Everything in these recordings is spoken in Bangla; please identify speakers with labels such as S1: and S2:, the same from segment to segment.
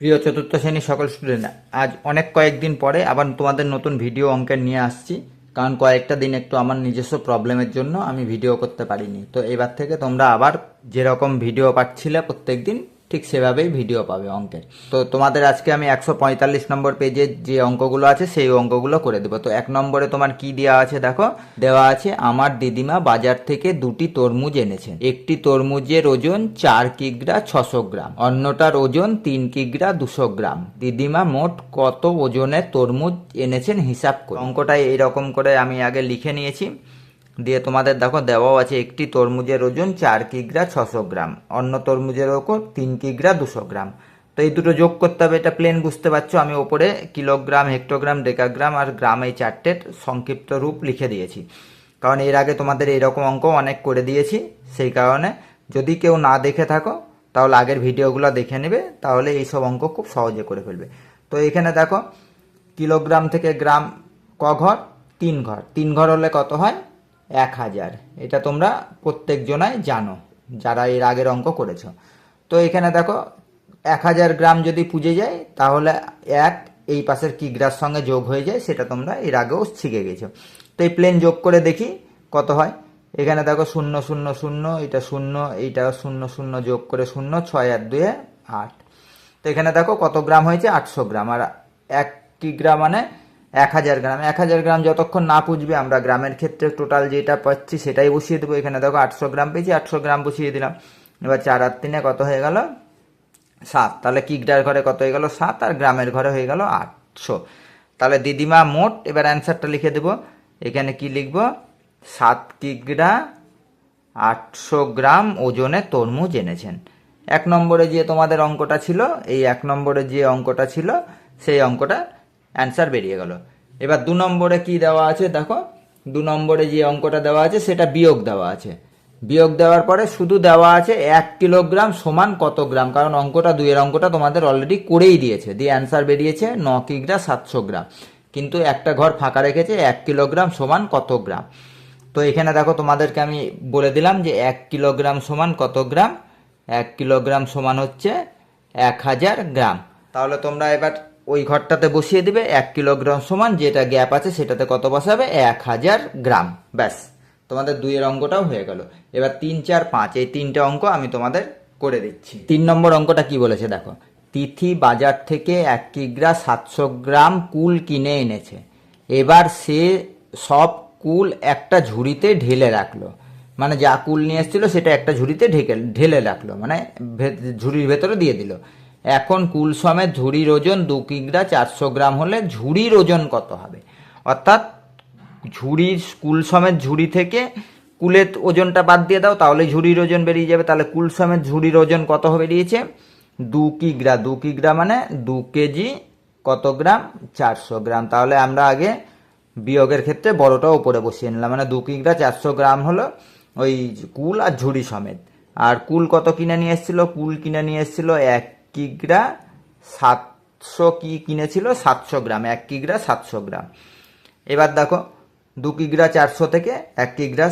S1: প্রিয় চতুর্থ শ্রেণির সকল স্টুডেন্ট আজ অনেক কয়েকদিন পরে আবার তোমাদের নতুন ভিডিও অঙ্কের নিয়ে আসছি। কারণ কয়েকটা দিন একটু আমার নিজস্ব প্রবলেমের জন্য আমি ভিডিও করতে পারিনি। তো এবার থেকে তোমরা আবার যেরকম ভিডিও পাচ্ছিলে প্রত্যেক দিন ঠিক সেভাবেই ভিডিও পাবে অঙ্কের। তো তোমাদের আজকে আমি একশো পঁয়তাল্লিশ নম্বর পেজে যে অঙ্কগুলো আছে, সেই অঙ্কগুলো করে দেবো। তো এক নম্বরে তোমার কি দেওয়া আছে দেখো? দেওয়া আছে, আমার দিদিমা বাজার থেকে দুটি তরমুজ এনেছেন। একটি তরমুজের ওজন চার কিগ্রা ছশো গ্রাম, অন্যটার ওজন তিন কিগ্রা দুশো গ্রাম। দিদিমা মোট কত ওজনের তরমুজ এনেছেন হিসাব করে। অঙ্কটা এইরকম করে আমি আগে লিখে নিয়েছি। দিয়ে তোমাদের দেখো দেওয়াও আছে একটি তরমুজের ওজন চার কিগ্রা ছশো গ্রাম, অন্য তরমুজের ওপর তিন কিগ্রা দুশো গ্রাম। তো এই দুটো যোগ করতে হবে, এটা প্লেন বুঝতে পারছ? আমি ওপরে কিলোগ্রাম, হেক্টোগ্রাম, ডেকাগ্রাম আর গ্রাম এই চারটের সংক্ষিপ্ত রূপ লিখে দিয়েছি। কারণ এর আগে তোমাদের এরকম অঙ্ক অনেক করে দিয়েছি, সেই কারণে যদি কেউ না দেখে থাকো, তাহলে আগের ভিডিওগুলো দেখে নেবে, তাহলে এই সব অঙ্ক খুব সহজে করে ফেলবে। তো এখানে দেখো, কিলোগ্রাম থেকে গ্রাম ক ঘর, তিন ঘর। তিন ঘর হলে কত হয়? এক হাজার। এটা তোমরা প্রত্যেক জনাই জানো, যারা এর আগের অঙ্ক করেছ। তো এখানে দেখো, এক হাজার গ্রাম যদি পুজে যায়, তাহলে এক এই পাশের কিগ্রার সঙ্গে যোগ হয়ে যায়, সেটা তোমরা এর আগেও শিখে গেছো। তো এই প্লেন যোগ করে দেখি কত হয়। এখানে দেখো শূন্য শূন্য শূন্য, এটা শূন্য, এইটা শূন্য শূন্য যোগ করে শূন্য, ছয় আর দুয়ে আট। তো এখানে দেখো কত গ্রাম হয়েছে? আটশো গ্রাম। আর এক কিগ্রা মানে এক হাজার গ্রাম। এক হাজার গ্রাম যতক্ষণ না পুজবে আমরা গ্রামের ক্ষেত্রে টোটাল যেটা পাচ্ছি সেটাই বসিয়ে দেবো। এখানে দেখো আটশো গ্রাম পেয়েছি, আটশো গ্রাম বসিয়ে দিলাম। এবার চার আর তিনে কত হয়ে গেল? সাত। তাহলে কিগ্রার ঘরে কত হয়ে গেল? সাত। আর গ্রামের ঘরে হয়ে গেল আটশো। তাহলে দিদিমা মোট, এবার অ্যান্সারটা লিখে দেবো। এখানে কি লিখব? সাত কিগ্রা আটশো গ্রাম ওজনে তরমুজ এনেছেন। এক নম্বরে যে তোমাদের অঙ্কটা ছিল, এই এক নম্বরে যে অঙ্কটা ছিল, সেই অঙ্কটা অ্যান্সার বেরিয়ে গেল। এবার দু নম্বরে কি দেওয়া আছে? দেখো, দু নম্বরে যে অঙ্কটা দেওয়া আছে, সেটা বিয়োগ দেওয়া আছে। বিয়োগ দেওয়ার পরে শুধু দেওয়া আছে এক কিলোগ্রাম সমান কত গ্রাম? কারণ অঙ্কটা, দুইয়ের অঙ্কটা তোমাদের অলরেডি করেই দিয়েছে। দিয়ে অ্যান্সার বেরিয়েছে ন কিগ্রা সাতশো গ্রাম। কিন্তু একটা ঘর ফাঁকা রেখেছে, এক কিলোগ্রাম সমান কত গ্রাম? তো এখানে দেখো, তোমাদেরকে আমি বলে দিলাম যে এক কিলোগ্রাম সমান কত গ্রাম? এক কিলোগ্রাম সমান হচ্ছে এক হাজার গ্রাম। তাহলে তোমরা এবার ওই ঘরটাতে বসিয়ে দিবে এক কিলোগ্রাম সমান যেটা গ্যাপ আছে সেটাতে কত বসাবে? এক হাজার গ্রাম। ব্যাস, তোমাদের দুইয়ের অঙ্কটাও হয়ে গেল। এবার তিন, চার, পাঁচ, এই তিনটে অঙ্ক আমি তোমাদের করে দিচ্ছি। তিন নম্বর অঙ্কটা কি বলেছে দেখো? তিথি বাজার থেকে এক কিগ্রা সাতশো গ্রাম কুল কিনে এনেছে। এবার সে সব কুল একটা ঝুড়িতে ঢেলে রাখল। মানে যা কুল নিয়ে এসেছিল সেটা একটা ঝুড়িতে ঢেকে, ঢেলে রাখল। মানে ঝুড়ির ভেতরে দিয়ে দিল। এখন কুল সমেত ঝুড়ির ওজন দু কিগ্রা চারশো গ্রাম হলে ঝুড়ির ওজন কত হবে? অর্থাৎ ঝুড়ির কুল সমেত ঝুড়ি থেকে কুলের ওজনটা বাদ দিয়ে দাও, তাহলে ঝুড়ির ওজন বেরিয়ে যাবে। তাহলে কুল সমেত ঝুড়ির ওজন কত বেরিয়েছে? দু কিগ্রা দু কিগ্রা মানে দু কেজি কত গ্রাম? চারশো গ্রাম। তাহলে আমরা আগে বিয়োগের ক্ষেত্রে বড়টা উপরে বসিয়ে নিলাম। মানে দু কিগ্রা চারশো গ্রাম হলো ওই কুল আর ঝুড়ি সমেত। আর কুল কত কিনে নিয়ে এসেছিল? কুল কিনে নিয়ে এসেছিল এক কিগ্রা সাতশো কি কিনেছিল? সাতশো গ্রাম, এক কিগ্রা সাতশো গ্রাম। এবার দেখো, দু কিগ্রা চারশো থেকে এক কিগ্রা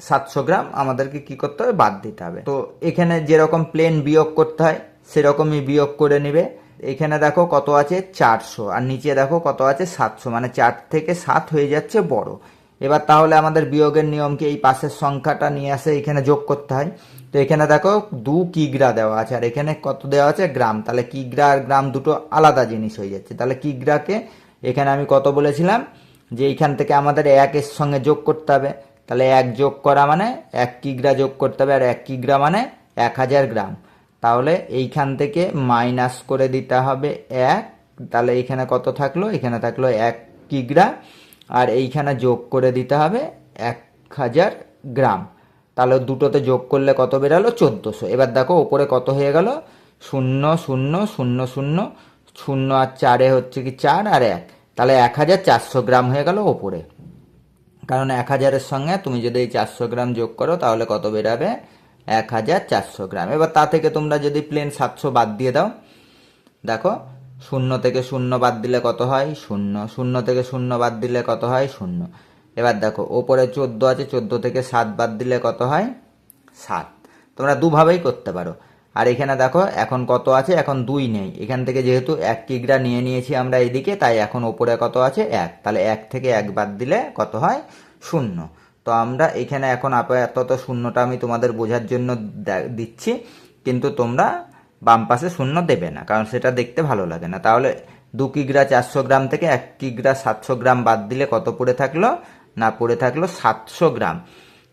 S1: সাতশো গ্রাম আমাদেরকে কি করতে হবে? বাদ দিতে হবে। তো এখানে যেরকম প্লেন বিয়োগ করতে হয়, সেরকমই বিয়োগ করে নেবে। এখানে দেখো কত আছে? চারশো। আর নিচে দেখো কত আছে? সাতশো। মানে চার থেকে সাত হয়ে যাচ্ছে বড়। এবার তাহলে আমাদের বিয়োগের নিয়মকে এই পাশের সংখ্যাটা নিয়ে আসে এখানে যোগ করতে হয়। তো এখানে দেখো দু কিগ্রা দেওয়া আছে, আর এখানে কত দেওয়া আছে? গ্রাম। তাহলে কিগ্রা আর গ্রাম দুটো আলাদা জিনিস হয়ে যাচ্ছে। তাহলে কিগ্রাকে এখানে আমি কত বলেছিলাম? যে এইখান থেকে আমাদের একের সঙ্গে যোগ করতে হবে। তাহলে এক যোগ করা মানে এক কিগ্রা যোগ করতে হবে, আর এক কিগ্রা মানে এক হাজার গ্রাম। তাহলে এইখান থেকে মাইনাস করে দিতে হবে এক। তাহলে এইখানে কত থাকল? এখানে থাকল এক কিগ্রা। আর এইখানে যোগ করে দিতে হবে এক হাজার গ্রাম। তাহলে দুটোতে যোগ করলে কত বেরালো? চোদ্দোশো। এবার দেখো, ওপরে কত হয়ে গেল? শূন্য শূন্য শূন্য শূন্য। শূন্য আর চারে হচ্ছে কি চার আর এক। তাহলে এক হাজার চারশো গ্রাম হয়ে গেল ওপরে। কারণ এক হাজারের সঙ্গে তুমি যদি এই চারশো গ্রাম যোগ করো, তাহলে কত বেরাবে? এক হাজার চারশো গ্রাম। এবার তা থেকে তোমরা যদি প্লেন সাতশো বাদ দিয়ে দাও। দেখো শূন্য থেকে শূন্য বাদ দিলে কত হয়? শূন্য। শূন্য থেকে শূন্য বাদ দিলে কত হয়? শূন্য। এবার দেখো, ওপরে চোদ্দ আছে, চোদ্দ থেকে সাত বাদ দিলে কত হয়? সাত। তোমরা দুভাবেই করতে পারো। আর এখানে দেখো, এখন কত আছে? এখন দুই নেই। এখান থেকে যেহেতু এক কিগ্রা নিয়ে নিয়েছি আমরা এইদিকে, তাই এখন ওপরে কত আছে? এক। তাহলে এক থেকে এক বাদ দিলে কত হয়? শূন্য। তো আমরা এখানে এখন আপাতত শূন্যটা আমি তোমাদের বোঝার জন্য দিচ্ছি। কিন্তু তোমরা বাম পাশে শূন্য দেবে না, কারণ সেটা দেখতে ভালো লাগে না। তাহলে দু কিগ্রা চারশো গ্রাম থেকে এক কিগ্রা সাতশো গ্রাম বাদ দিলে কত পড়ে থাকল? না, পড়ে থাকল সাতশো গ্রাম।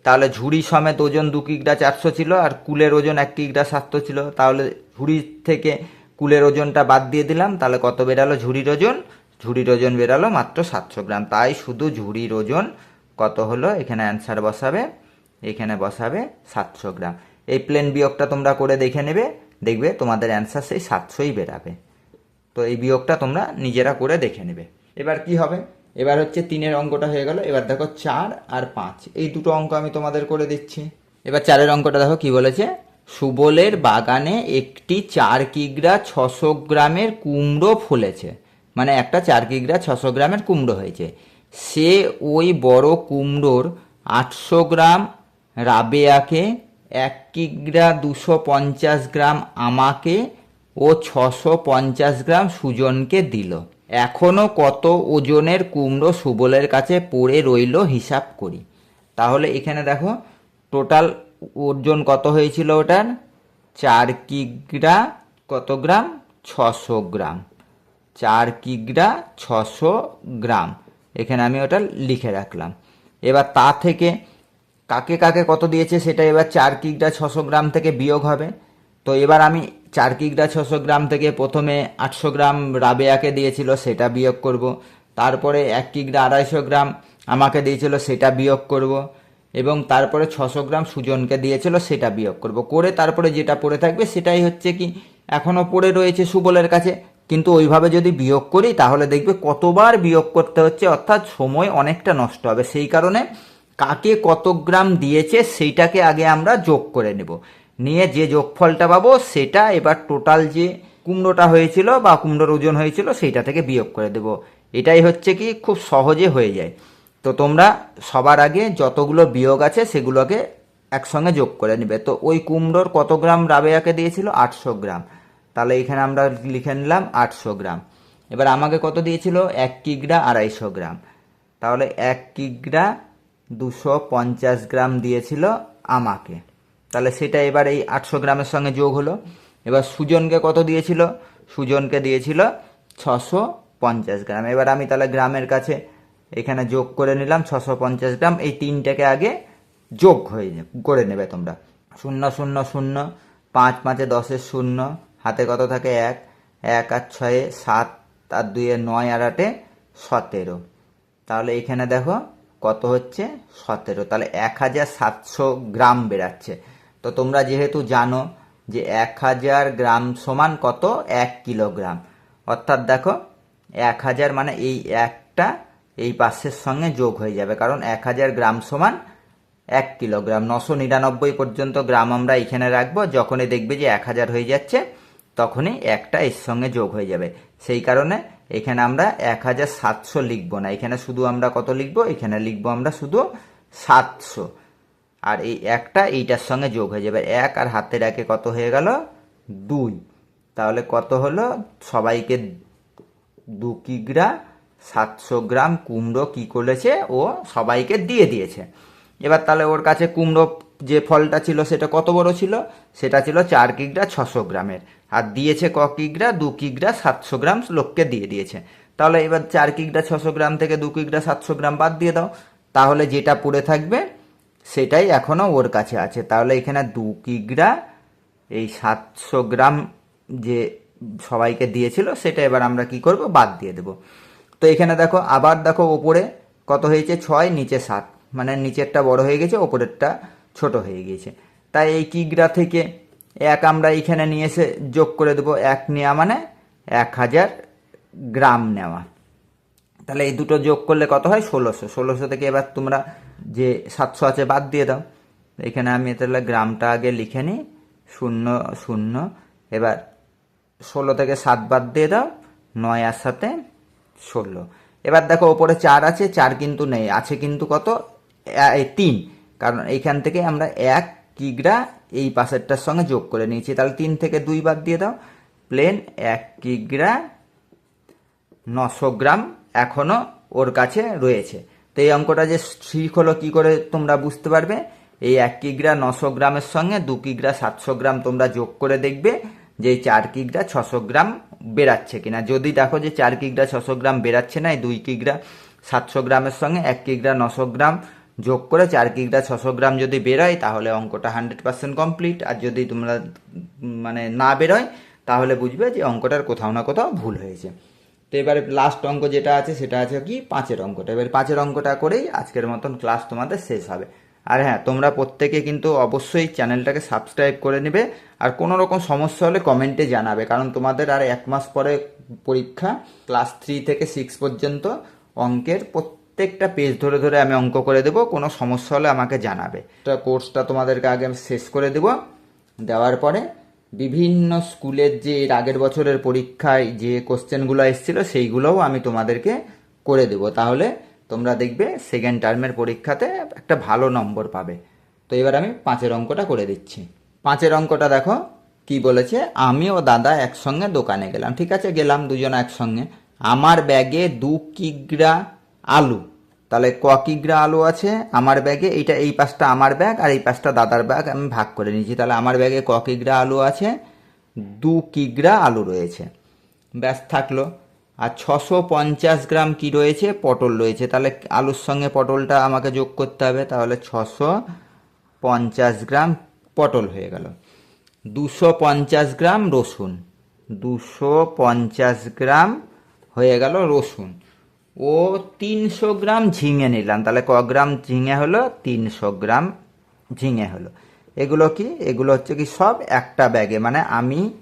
S1: তাহলে ঝুড়ি সমেত ওজন দু কিগ্রা চারশো ছিল আর কুলের ওজন এক কিগ্রা সাতশো ছিল। তাহলে ঝুড়ি থেকে কুলের ওজনটা বাদ দিয়ে দিলাম, তাহলে কত বেরালো ঝুড়ির ওজন? ঝুড়ির ওজন বেরালো মাত্র সাতশো গ্রাম। তাই শুধু ঝুড়ির ওজন কত হলো? এখানে অ্যান্সার বসাবে। এখানে বসাবে সাতশো গ্রাম। এই প্লেন বিয়োগটা তোমরা করে দেখে নেবে। দেখবে তোমাদের অ্যান্সার সেই সাতশোই বেরাবে। তো এই বিয়োগটা তোমরা নিজেরা করে দেখে নেবে। এবার কি হবে? এবার হচ্ছে তিনের অঙ্কটা হয়ে গেল। এবার দেখো চার আর পাঁচ। এই দুটো অঙ্ক আমি তোমাদের করে দিচ্ছি। এবার চারের অঙ্কটা দেখো কি বলেছে? সুবলের বাগানে একটি চার কিগ্রা ছশো গ্রামের কুমড়ো ফলেছে। মানে একটা চার কিগ্রা ছশো গ্রামের কুমড়ো হয়েছে। সে ওই বড় কুমড়োর আটশো গ্রাম রাবেয়াকে এক কিগ্রা দুশো পঞ্চাশ গ্রাম আমাকে ও ছশো পঞ্চাশ গ্রাম সুজনকে দিল। এখনও কত ওজনের কুমড়ো সুবলের কাছে পড়ে রইল হিসাব করি। তাহলে এখানে দেখো টোটাল ওজন কত হয়েছিল ওটার? চার কিগ্রা কত গ্রাম? ছশো গ্রাম। চার কিগ্রা ছশো গ্রাম। এখানে আমি ওটা লিখে রাখলাম। এবার তা থেকে কাকে কাকে কত দিয়েছে সেটা এবার চার কিগ্রা ছশো গ্রাম থেকে বিয়োগ হবে। তো এবার আমি চার কিগ্রা ছশো গ্রাম থেকে প্রথমে আটশো গ্রাম রাবেয়াকে দিয়েছিল, সেটা বিয়োগ করব। তারপরে এক কিগ্রা আড়াইশো গ্রাম আমাকে দিয়েছিল, সেটা বিয়োগ করব। এবং তারপরে ছশো গ্রাম সুজনকে দিয়েছিল, সেটা বিয়োগ করব। করে তারপরে যেটা পড়ে থাকবে, সেটাই হচ্ছে কি এখনও পড়ে রয়েছে সুবলের কাছে। কিন্তু ওইভাবে যদি বিয়োগ করি, তাহলে দেখবে কতবার বিয়োগ করতে হচ্ছে, অর্থাৎ সময় অনেকটা নষ্ট হবে। সেই কারণে কাকে কত গ্রাম দিয়েছে সেইটাকে আগে আমরা যোগ করে নেব। নিয়ে যে যোগফলটা পাবো সেটা এবার টোটাল যে কুমড়োটা হয়েছিল বা কুমড়োর ওজন হয়েছিল সেইটা থেকে বিয়োগ করে দেব। এটাই হচ্ছে কি খুব সহজে হয়ে যায়। তো তোমরা সবার আগে যতগুলো বিয়োগ আছে সেগুলোকে একসঙ্গে যোগ করে নেবে। তো ওই কুমড়োর কত গ্রাম রাবেয়াকে দিয়েছিল? আটশো গ্রাম। তাহলে এখানে আমরা লিখে নিলাম আটশো গ্রাম। এবার আমাকে কত দিয়েছিল? এক কিগ্রা আড়াইশো গ্রাম। তাহলে এক কিগ্রা দুশো পঞ্চাশ গ্রাম দিয়েছিল আমাকে। তাহলে সেটা এবার এই আটশো গ্রামের সঙ্গে যোগ হলো। এবার সুজনকে কত দিয়েছিল? সুজনকে দিয়েছিল ছশো পঞ্চাশ গ্রাম। এবার আমি তাহলে গ্রামের কাছে এখানে যোগ করে নিলাম ছশো পঞ্চাশ গ্রাম। এই তিনটাকে আগে যোগ হয়ে করে নেবে তোমরা। শূন্য শূন্য শূন্য, পাঁচ, পাঁচে দশের শূন্য, হাতে কত থাকে? এক এক আর ছয়ে সাত, আর দুইয়ে নয় আর আটে সতেরো। তাহলে এখানে দেখো কত হচ্ছে? সতেরো। তাহলে এক হাজার সাতশো গ্রাম বেরাচ্ছে তো তোমরা যেহেতু জানো যে এক হাজার গ্রাম সমান কত? এক কিলোগ্রাম। অর্থাৎ দেখো, এক হাজার মানে এই একটা এই পাশের সঙ্গে যোগ হয়ে যাবে। কারণ এক হাজার গ্রাম সমান এক কিলোগ্রাম। নশো নিরানব্বই পর্যন্ত গ্রাম আমরা এখানে রাখব। যখনই দেখবে যে এক হাজার হয়ে যাচ্ছে, তখনই একটা এর সঙ্গে যোগ হয়ে যাবে। সেই কারণে এখানে আমরা এক হাজার সাতশো লিখব না। এখানে শুধু আমরা কত লিখব? এখানে লিখব আমরা শুধু সাতশো। আর এই একটা এইটার সঙ্গে যোগ হয়ে যাবে এক, আর হাতের একে কত হয়ে গেল? দুই। তাহলে কত হলো? সবাইকে দু কিগ্রা সাতশো গ্রাম কুমড়ো কি করেছে? ও সবাইকে দিয়ে দিয়েছে। এবার তাহলে ওর কাছে কুমড়ো যে ফলটা ছিল সেটা কত বড় ছিল? সেটা ছিল চার কিগ্রা ছশো গ্রামের। আর দিয়েছে ক কিগ্রা? দু কিগ্রা সাতশো গ্রাম লোককে দিয়ে দিয়েছে। তাহলে এবার চার কিগ্রা ছশো গ্রাম থেকে দু কিগ্রা সাতশো গ্রাম বাদ দিয়ে দাও। তাহলে যেটা পড়ে থাকবে, সেটাই এখনও ওর কাছে আছে। তাহলে এখানে দু কিগ্রা, এই সাতশো গ্রাম যে সবাইকে দিয়েছিল, সেটা এবার আমরা কি করব? বাদ দিয়ে দেব। তো এখানে দেখো, আবার দেখো ওপরে কত হয়েছে? ছয়, নিচে সাত। মানে নিচেরটা বড় হয়ে গেছে, ওপরেরটা ছোট হয়ে গিয়েছে। তাই এই কিগ্রা থেকে এক আমরা এখানে নিয়ে এসে যোগ করে দেবো। এক নেওয়া মানে এক হাজার গ্রাম নেওয়া। তাহলে এই দুটো যোগ করলে কত হয়? ষোলোশো। ষোলোশো থেকে এবার তোমরা যে সাতশো আছে বাদ দিয়ে দাও। এখানে আমি তাহলে গ্রামটা আগে লিখে নিই। শূন্য শূন্য। এবার ষোলো থেকে সাত বাদ দিয়ে দাও। নয় আর সাথে ষোলো। এবার দেখো, ওপরে চার আছে, চার কিন্তু নেই। আছে কিন্তু কত? তিন। কারণ এইখান থেকে আমরা এক কিগ্রা এই পাশেরটার সঙ্গে যোগ করে নিয়েছি। তাহলে তিন থেকে দুই বাদ দিয়ে দাও। প্লেন এক কিগ্রা নশো গ্রাম এখনও ওর কাছে রয়েছে। তো এই অঙ্কটা যে ঠিক হলো কি করে তোমরা বুঝতে পারবে? এই এক কিগ্রা নশো গ্রামের সঙ্গে দু কিগ্রা সাতশো গ্রাম তোমরা যোগ করে দেখবে যে এই চার কিগ্রা ছশো গ্রাম বেরাচ্ছে কিনা। যদি দেখো যে চার কিগ্রা ছশো গ্রাম বেরাচ্ছে না, এই দুই কিগ্রা সাতশো গ্রামের সঙ্গে এক কিগ্রা নশো গ্রাম যোগ করে চার কিগ্রা ছশো গ্রাম যদি বেরোয়, তাহলে অঙ্কটা হান্ড্রেড পার্সেন্ট কমপ্লিট আর যদি তোমরা মানে না বেরোয়, তাহলে বুঝবে যে অঙ্কটার কোথাও না কোথাও ভুল হয়েছে। তো এবারে লাস্ট অঙ্ক যেটা আছে, সেটা আছে কি? পাঁচের অঙ্কটা। এবার পাঁচের অঙ্কটা করেই আজকের মতন ক্লাস তোমাদের শেষ হবে। আর হ্যাঁ তোমরা প্রত্যেকে কিন্তু অবশ্যই চ্যানেলটাকে সাবস্ক্রাইব করে নেবে। আর কোনো রকম সমস্যা হলে কমেন্টে জানাবে। কারণ তোমাদের আর এক মাস পরে পরীক্ষা ক্লাস থ্রি থেকে সিক্স পর্যন্ত অঙ্কের প্রত্যেকটা পেজ ধরে ধরে আমি অঙ্ক করে দেবো, কোনো সমস্যা হলে আমাকে জানাবে। এটা কোর্সটা তোমাদেরকে আগে আমি শেষ করে দেবো। দেওয়ার পরে বিভিন্ন স্কুলের যে এর আগের বছরের পরীক্ষায় যে কোশ্চেনগুলো এসেছিল, সেইগুলোও আমি তোমাদেরকে করে দেবো। তাহলে তোমরা দেখবে সেকেন্ড টার্মের পরীক্ষাতে একটা ভালো নম্বর পাবে। তো এবার আমি পাঁচের অঙ্কটা করে দিচ্ছি। পাঁচের অঙ্কটা দেখো, কি বলেছে? আমি ও দাদা একসঙ্গে দোকানে গেলাম। ঠিক আছে, গেলাম দুজন একসঙ্গে। আমার ব্যাগে দু কিগ্রা আলু। তাহলে ক কিগ্রা আলু আছে? আমার ব্যাগে এইটা এই পাশটা আমার ব্যাগ আর এই পাশটা দাদার ব্যাগ আমি ভাগ করে নিয়েছি। তাহলে আমার ব্যাগে ক কিগ্রা আলু আছে? দু কিগ্রা আলু রয়েছে। ব্যাস, থাকল। আর ছশো পঞ্চাশ গ্রাম কি রয়েছে? পটল রয়েছে। তাহলে আলুর সঙ্গে পটলটা আমাকে যোগ করতে হবে। তাহলে ছশো পঞ্চাশ গ্রাম পটল হয়ে গেল। দুশো পঞ্চাশ গ্রাম রসুন। দুশো পঞ্চাশ গ্রাম হয়ে গেল রসুন। ও তিনশো গ্রাম ঝিঙে নিলাম। তাহলে ক গ্রাম ঝিঙে হলো? তিনশো গ্রাম ঝিঙে হলো। এগুলো কি? এগুলো হচ্ছে কি সব একটা ব্যাগে। মানে আমি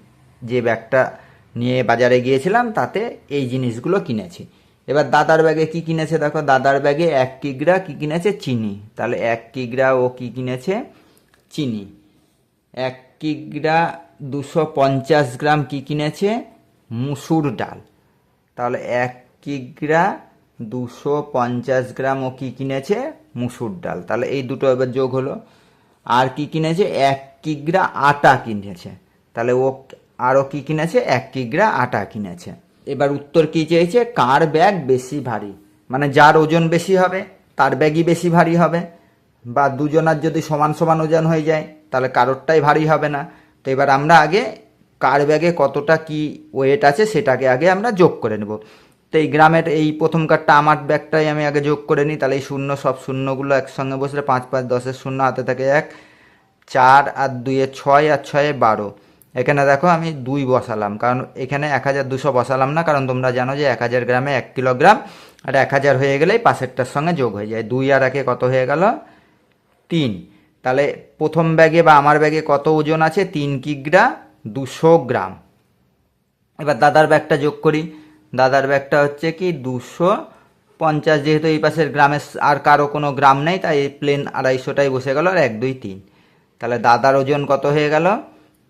S1: যে ব্যাগটা নিয়ে বাজারে গিয়েছিলাম, তাতে এই জিনিসগুলো কিনেছি। এবার দাদার ব্যাগে কি কিনেছে দেখো? দাদার ব্যাগে এক কিগ্রা কি কিনেছে? চিনি। তাহলে এক কিগ্রা ও কি কিনেছে? চিনি। এক কিগ্রা দুশো পঞ্চাশ গ্রাম কি কিনেছে? মুসুর ডাল। তাহলে এক কিগ্রা দুশো পঞ্চাশ গ্রাম ও কি কিনেছে? মুসুর ডাল। তাহলে এই দুটো এবার যোগ হলো। আর কি কিনেছে? এক কিগ্রা আটা কিনেছে। তাহলে ও আরও কি কিনেছে? এক কিগ্রা আটা কিনেছে। এবার উত্তর কি চেয়েছে? কার ব্যাগ বেশি ভারী? মানে যার ওজন বেশি হবে, তার ব্যাগই বেশি ভারী হবে। বা দুজনার যদি সমান সমান ওজন হয়ে যায়, তাহলে কারোরটাই ভারী হবে না। তো এবার আমরা আগে কার ব্যাগে কতটা কি ওয়েট আছে, সেটাকে আগে আমরা যোগ করে নেব। তো এই গ্রামের এই প্রথম কার্ডটা আমার ব্যাগটাই আমি আগে যোগ করে নিই। তাহলে এই শূন্য, সব শূন্যগুলো একসঙ্গে বসলে পাঁচ পাঁচ, দশের শূন্য, হাতে থাকে এক, চার আর দুইয়ে ছয় আর ছয়ে বারো। এখানে দেখো আমি দুই বসালাম, কারণ এখানে এক হাজার দুশো বসালাম না, কারণ তোমরা জানো যে এক হাজার গ্রামে এক কিলোগ্রাম, আর এক হাজার হয়ে গেলেই পাশেরটার সঙ্গে যোগ হয়ে যায়। দুই আর একে কত হয়ে গেল? তিন। তাহলে প্রথম ব্যাগে বা আমার ব্যাগে কত ওজন আছে? তিন কিগ্রা দুশো গ্রাম। এবার দাদার ব্যাগটা যোগ করি। দাদার ব্যাগটা হচ্ছে কি দুশো পঞ্চাশ, যেহেতু এই পাশের গ্রামের আর কারও কোনো গ্রাম নেই, তাই এই প্লেন আড়াইশোটাই বসে গেল আর এক, দুই, তিন। তাহলে দাদার ওজন কত হয়ে গেল?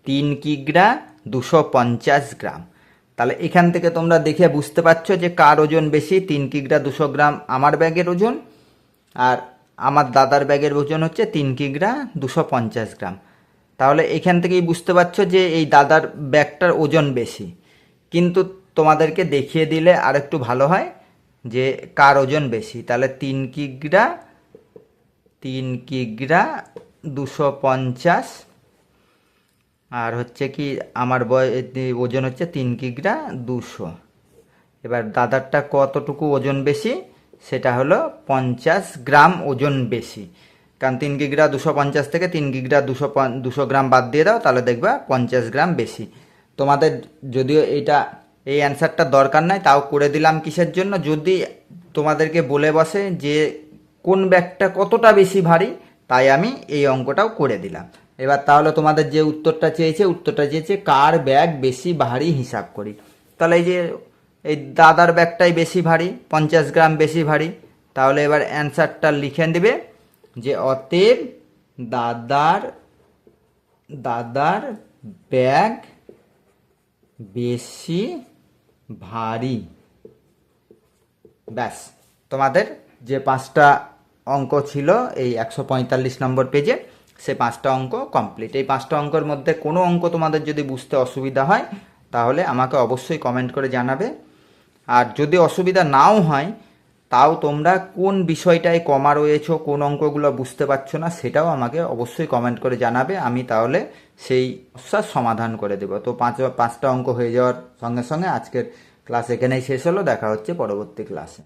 S1: তিন কিগ্রা দুশো পঞ্চাশ গ্রাম। তাহলে এখান থেকে তোমরা দেখে বুঝতে পারছ যে কার ওজন বেশি, তিন কিগ্রা দুশো গ্রাম আমার ব্যাগের ওজন আর আমার দাদার ব্যাগের ওজন হচ্ছে তিন কিগ্রা দুশো পঞ্চাশ গ্রাম। তাহলে এখান থেকেই বুঝতে পারছ যে এই দাদার ব্যাগটার ওজন বেশি। কিন্তু তোমাদেরকে দেখিয়ে দিলে আর একটু ভালো হয় যে কার ওজন বেশি। তাহলে তিন কিগ্রা তিন কিগ্রা দুশো পঞ্চাশ। আর হচ্ছে কি, আমার বয় ওজন হচ্ছে তিন কিগ্রা দুশো। এবার দাদারটা কতটুকু ওজন বেশি? সেটা হলো পঞ্চাশ গ্রাম ওজন বেশি। কারণ তিন কিগ্রা দুশো পঞ্চাশ থেকে তিন কিগ্রা দুশো দুশো গ্রাম বাদ দিয়ে দাও, তাহলে দেখবা পঞ্চাশ গ্রাম বেশি। তোমাদের যদিও এইটা এই অ্যান্সারটা দরকার নাই, তাও করে দিলাম কিসের জন্য? যদি তোমাদেরকে বলে বসে যে কোন ব্যাগটা কতটা বেশি ভারী, তাই আমি এই অঙ্কটাও করে দিলাম। এবার তাহলে তোমাদের যে উত্তরটা চেয়েছে উত্তরটা চেয়েছে কার ব্যাগ বেশি ভারী হিসাব করি। তাহলে এই যে, এই দাদার ব্যাগটাই বেশি ভারী, পঞ্চাশ গ্রাম বেশি ভারী, তাহলে এবার অ্যান্সারটা লিখে দেবে যে অতএব দাদার দাদার ব্যাগ বেশি ভারী। ব্যাস, তোমাদের যে পাঁচটা অঙ্ক ছিল এই একশো পঁয়তাল্লিশ নম্বর পেজে সে পাঁচটা অঙ্ক কমপ্লিট এই পাঁচটা অঙ্কের মধ্যে কোনো অঙ্ক তোমাদের যদি বুঝতে অসুবিধা হয়, তাহলে আমাকে অবশ্যই কমেন্ট করে জানাবে। আর যদি অসুবিধা নাও হয়, তাও তোমরা কোন বিষয়টায় কমা রয়েছো, কোন অঙ্কগুলো বুঝতে পারছ না, সেটাও আমাকে অবশ্যই কমেন্ট করে জানাবে। আমি তাহলে সেই সমস্যার সমাধান করে দেব। তো পাঁচ, পাঁচটা অঙ্ক হয়ে যাওয়ার সঙ্গে সঙ্গে আজকের ক্লাস এখানেই শেষ হলো। দেখা হচ্ছে পরবর্তী ক্লাসে